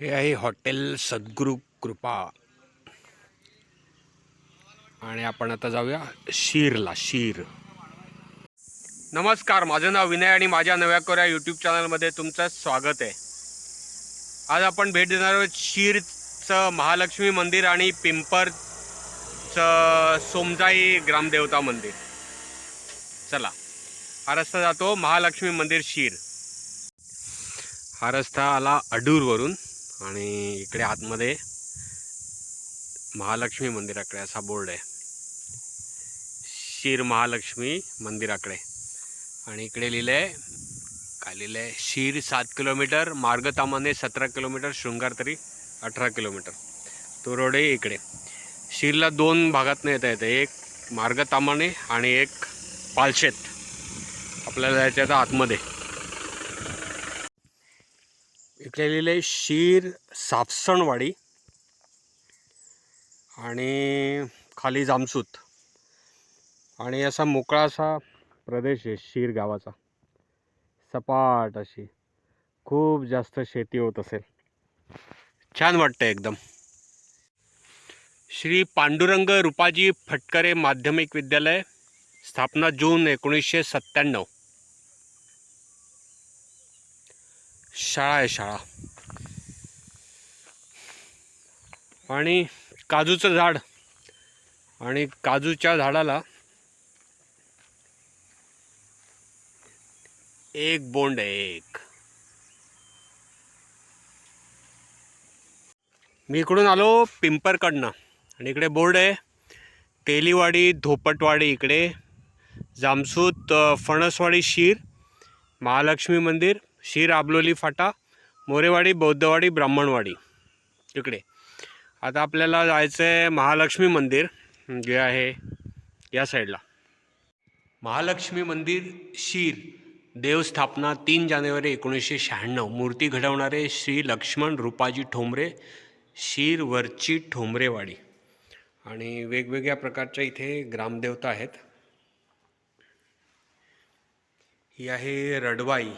हे आहे हॉटेल सद्गुरू कृपा. आणि आपण आता जाऊया शीरला शीर. नमस्कार माझं नाव विनय आणि माझ्या नव्या कोऱ्या यूट्यूब चॅनलमध्ये तुमचं स्वागत आहे. आज आपण भेट देणार आहोत शीरचं महालक्ष्मी मंदिर आणि पिंपरचं सोमजाई ग्रामदेवता मंदिर. चला हा रस्ता जातो महालक्ष्मी मंदिर शीर. हा रस्ता आला अडूरवरून. आणि इकडे आतमध्ये महालक्ष्मी मंदिराकडे असा बोर्ड आहे. शीर महालक्ष्मी मंदिराकडे. आणि इकडे लिहिलं आहे काय लिहिलं आहे शीर सात किलोमीटर मार्गतामाने सतरा किलोमीटर शृंगार तरी अठरा किलोमीटर. तो रोड आहे इकडे. शीरला दोन भागातनं येता येतं एक मार्गतामाने आणि एक पालशेत. आपल्याला जायचं आहे आता आतमध्ये. केलेले शीर साफसणवाडी आणि खाली जामसूत. आणि असा मोकळा असा प्रदेश आहे शीर गावाचा. सपाट अशी. खूप जास्त शेती होत असेल. छान वाटतं एकदम. श्री पांडुरंग रुपाजी फटकरे माध्यमिक विद्यालय स्थापना जून एकोणीसशे सत्त्याण्णव. शाळा आहे शाळा. आणि काजूचं झाड. आणि काजूच्या झाडाला एक बोंड आहे एक. मी इकडून आलो पिंपरकडनं. आणि इकडे बोर्ड आहे. तेलीवाडी धोपटवाडी इकडे. जामसूत फणसवाडी शीर. महालक्ष्मी मंदिर. शीर आबलोली फाटा मोरेवाडी बौद्धवाडी ब्राह्मणवाडी. इकडे. आता आपल्याला जायचं आहे महालक्ष्मी मंदिर जे आहे या साईडला. महालक्ष्मी मंदिर शीर देवस्थापना तीन जानेवारी एकोणीसशे शहाण्णव. मूर्ती घडवणारे श्री लक्ष्मण रूपाजी ठोंबरे शीरवरची ठोंबरेवाडी. आणि वेगवेगळ्या प्रकारच्या इथे ग्रामदेवता आहेत. ही आहे रडवाई.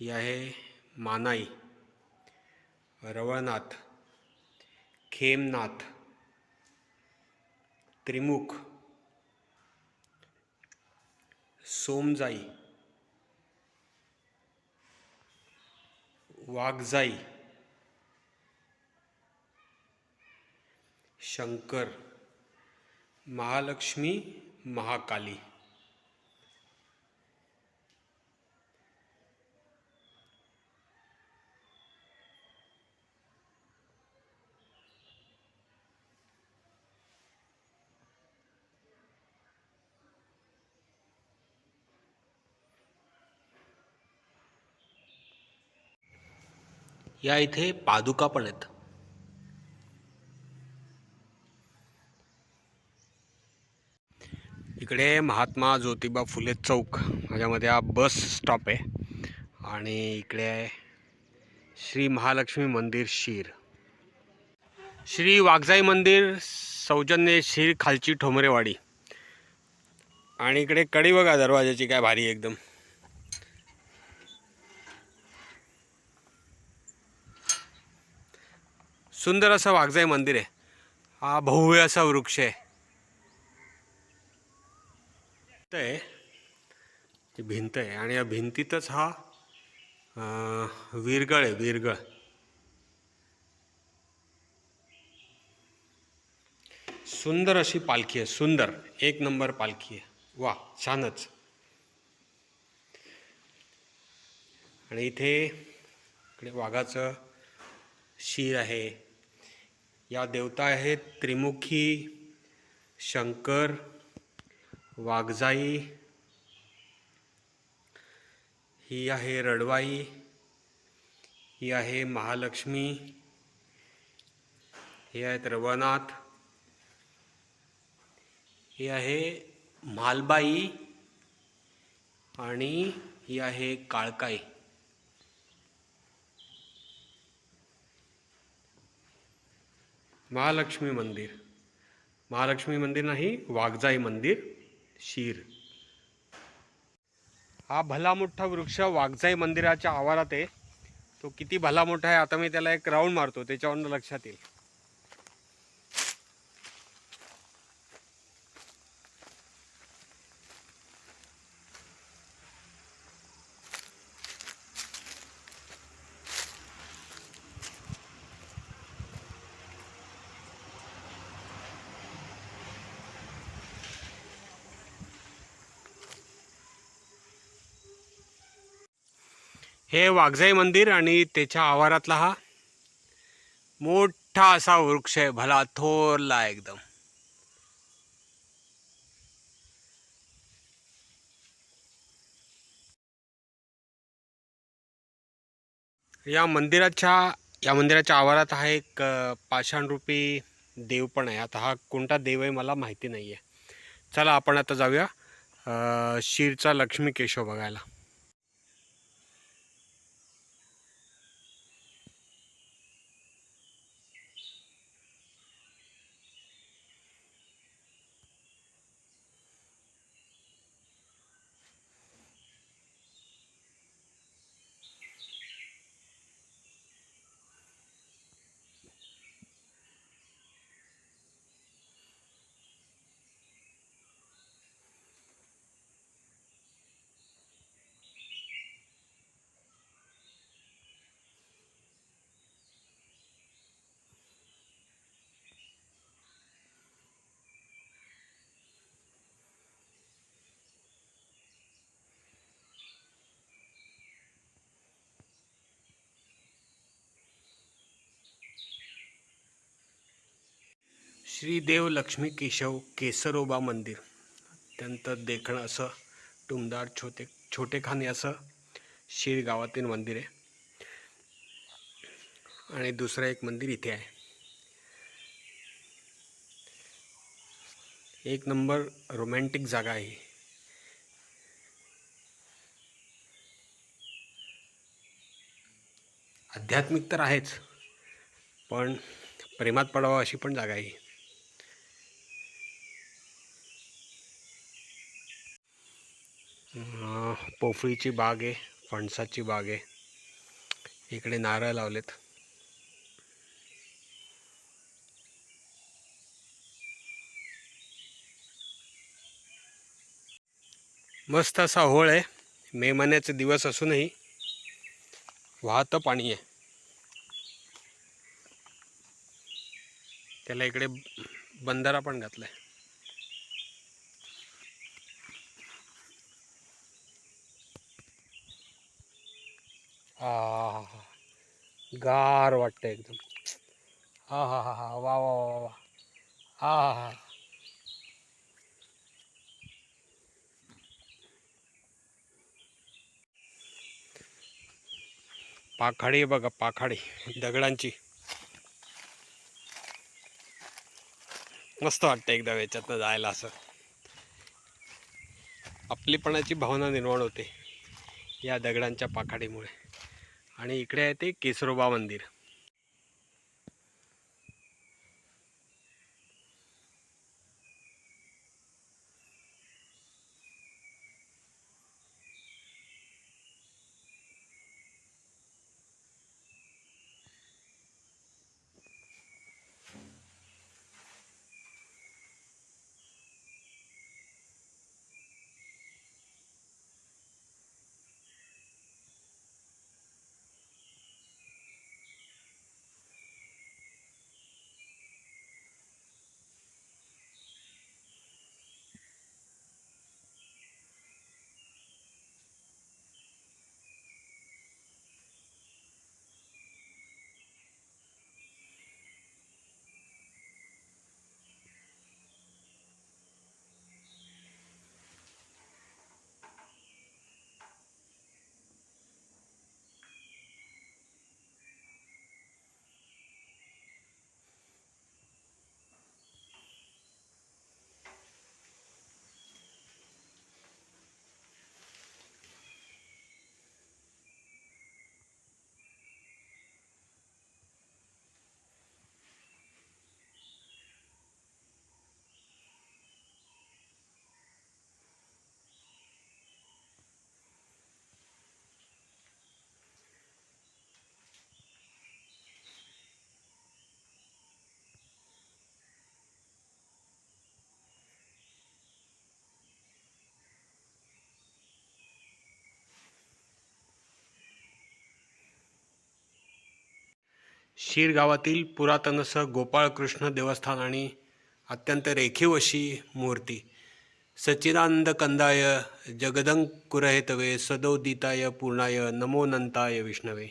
ही आहे मानाई रवळनाथ खेमनाथ त्रिमुख सोमजाई वाघजाई शंकर महालक्ष्मी महाकाली। या इथे पादुका पण आहेत. इकडे महात्मा ज्योतिबा फुले चौक ह्याच्यामध्ये हा बस स्टॉप आहे. आणि इकडे आहे श्री महालक्ष्मी मंदिर शीर. श्री वाघजाई मंदिर सौजन्य शीर खालची ठोमरेवाडी आणि इकडे कडी बघा दरवाजाची काय भारी एकदम. सुंदर असं वाघजाई मंदिर आहे. हा भव्य असा वृक्ष आहे. आहे. ती भिंत आहे आणि या भिंतीतच हा विरगळ आहे विरगळ. सुंदर अशी पालखी आहे सुंदर. एक नंबर पालखी आहे. वा छानच. आणि इथे इकडे वाघाचं शीर आहे. या देवता आहेत त्रिमुखी शंकर वाघजाई ही आहे रडवाई ही आहे महालक्ष्मी ही आहेत रवनाथ ही आहे मालबाई आणि ही आहे काळकाई. महालक्ष्मी मंदिर. महालक्ष्मी मंदिर नाही वाघजाई मंदिर शीर. हा भला मोठा वृक्ष वाघजाई मंदिराच्या आवारात आहे. तो किती भला मोठा आहे आता मी त्याला एक राऊंड मारतो त्याच्यावरून लक्षात येईल. हे वाघजाई मंदिर आणि त्याच्या आवारातला हा मोठा असा वृक्ष आहे. भला थोरला एकदम. या मंदिराच्या या मंदिराच्या आवारात हा एक पाषाणरूपी देव पण आहे. आता हा कोणता देव आहे मला माहिती नाही आहे चला आपण आता जाऊया शिरचा लक्ष्मी केशव बघायला. श्रीदेव लक्ष्मी केशव केसरोबा मंदिर. अत्यंत देखणं असं टुमदार छोटे छोटेखानी असं शिर गावातील मंदिर आहे. आणि दुसरं एक मंदिर इथे आहे. एक नंबर रोमॅन्टिक जागा आहे आध्यात्मिक तर आहेच पण प्रेमात पडावं अशी पण जागा आहे ही. अं, पोफळीची बाग आहे फणसाची बाग आहे. इकडे नारळ लावलेत. मस्त असा होळ आहे. मे महिन्याचे दिवस असूनही वाहतं पाणी आहे. त्याला इकडे बंधारा पण घातलाय. हा हा हा. गार वाटतं एकदम. हा हा हा हा. वा वा वा वा हा हा हा. पाखाडी बघा पाखाडी. दगडांची. मस्त वाटतं एकदा याच्यातनं जायला असं. आपलीपणाची भावना निर्माण होते या दगडांच्या पाखाडीमुळे. आणि इकडे आहे ते केसरोबा मंदिर. शिरगावातील पुरातन असं गोपाळकृष्ण देवस्थान आणि अत्यंत रेखीव अशी मूर्ती. सच्चिदानंद कंदाय जगदंकुरहेतवे सदोदिताय पूर्णाय नमोनंताय विष्णवे.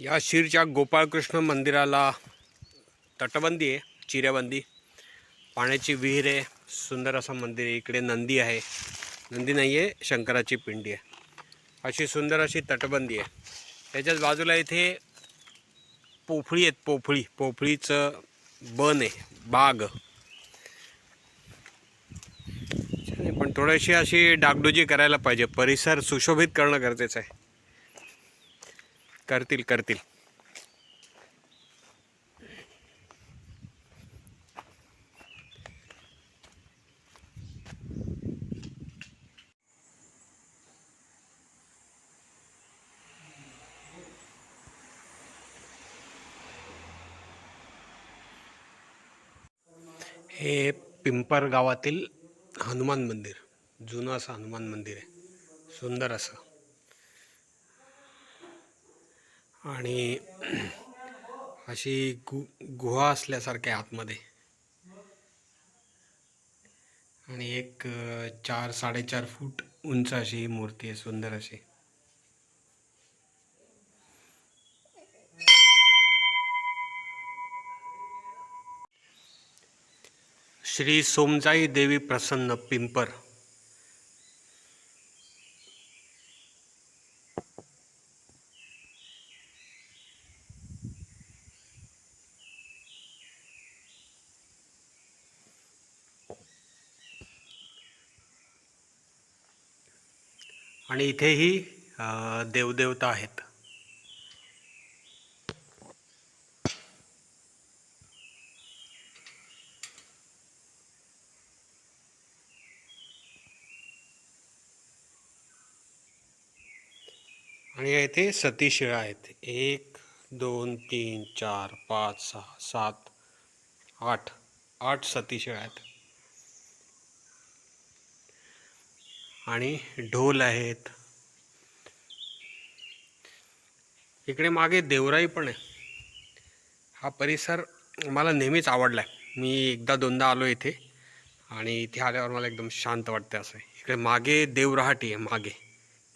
या शिरच्या गोपाळकृष्ण मंदिराला तटबंदी आहे चिऱ्याबंदी. पाण्याची विहीर आहे सुंदर असं मंदिर आहे. इकडे नंदी आहे. नंदी नाही आहे शंकराची पिंडी आहे. अशी सुंदर अशी तटबंदी आहे. त्याच्याच बाजूला इथे पोफळी आहेत पोफळी. पोफळीचं बन आहे बाग. पण थोडीशी अशी डागडुजी करायला पाहिजे. परिसर सुशोभित करणं गरजेचं आहे. करतील करतील. हे पिंपर गावातील हनुमान मंदिर. जुनं असं हनुमान मंदिर आहे. सुंदर असं. आणि अशी गु गुहा असल्यासारख्या आतमध्ये. आणि एक चार साडेचार फूट उंच अशी ही मूर्ती आहे सुंदर अशी. श्री सोमजाई देवी प्रसन्न पिंपर. आणि इथेही देवदेवता आहेत. आणि या इथे सतीशिळा आहेत. एक दोन तीन चार पाच सहा सात आठ आठ सतीशिळा आहेत. आणि ढोल आहेत. इकडे मागे देवराई पण आहे. हा परिसर मला नेहमीच आवडला आहे मी एकदा दोनदा आलो इथे आणि इथे आल्यावर मला एकदम शांत वाटते असं. इकडे मागे देवराहाटी आहे मागे.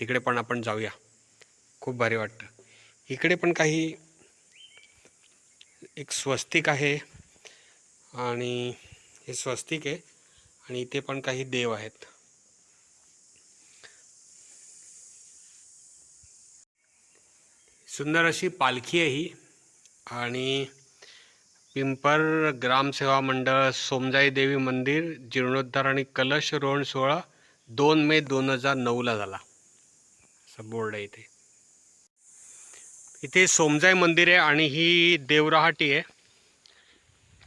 तिकडे पण आपण जाऊया. खूप भारी वाटतं. इकडे पण काही एक स्वस्तिक आहे आणि हे स्वस्तिक आहे आणि इथे पण काही देव आहेत. सुंदर अशी पालखी आहे ही. आणि पिंपर ग्रामसेवा मंडळ सोमजाई देवी मंदिर जीर्णोद्धार आणि कलश रोहण सोहळा दोन मे दोन हजार नऊला झाला. असं बोर्ड आहे इथे. इथे सोमजाई मंदिर आहे आणि ही देवराहाटी आहे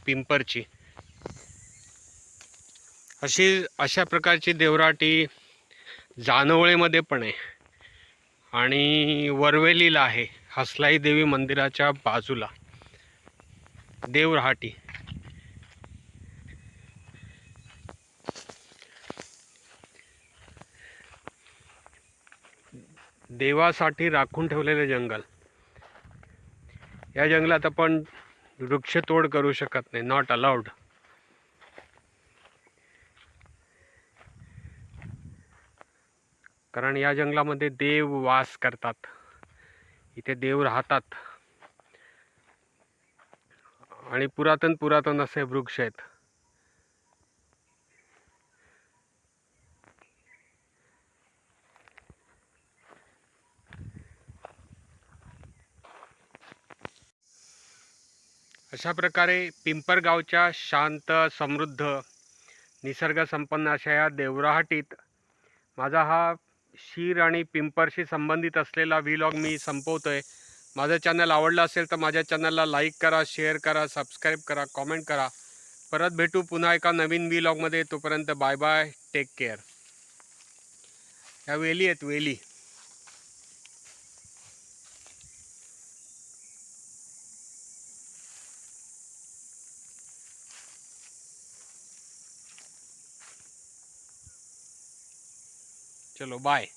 पिंपरची. अशी अशा प्रकारची देवराटी जानवळेमध्ये पण आहे. आणि वरवेलीला आहे. हसलाई देवी मंदिराच्या बाजूला. देवरहाटी देवासाठी राखून ठेवलेले जंगल. या जंगलात आपण वृक्षतोड करू शकत नाही. नॉट अलाउड कारण या जंगलामध्ये देव वास करतात. इथे देव राहतात. आणि पुरातन पुरातन असे वृक्ष आहेत. अशा प्रकारे पिंपरगावच्या शांत समृद्ध निसर्गसंपन्न अशा या देवराहाटीत माझा हा शीर आणि पिंपरशी संबंधित असलेला व्हिलॉग मी संपवतोय. माझं चॅनल आवडलं असेल तर माझ्या चॅनलला लाईक करा शेअर करा सबस्क्राईब करा कॉमेंट करा. परत भेटू पुन्हा एका नवीन व्हिलॉगमध्ये तोपर्यंत बाय बाय टेक केअर ह्या वेली आहेत वेली. चलो बाय